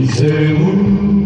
in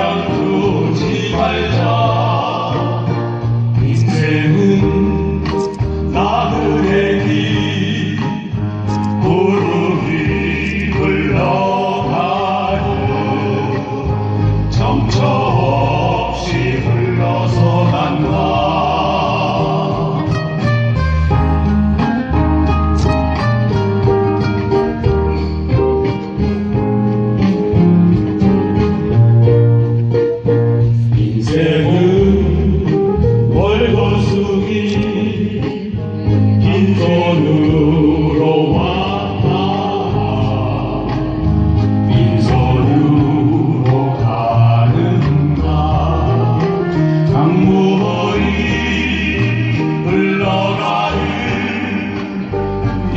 미련이랑 두지 말자. 인생은 나그네 길 구름이 흘러가는 정처 빈손으로 왔다. 빈손으로 가는가. 강물이 흘러가는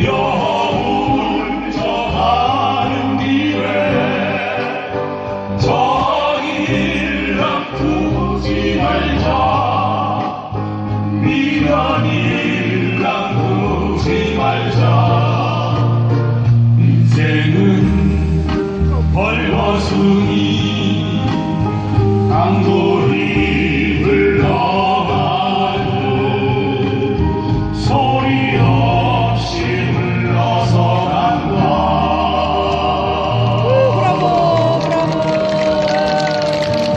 여울 저 가는 길에 저길랑 두지 말자. 미련이 벌거숭이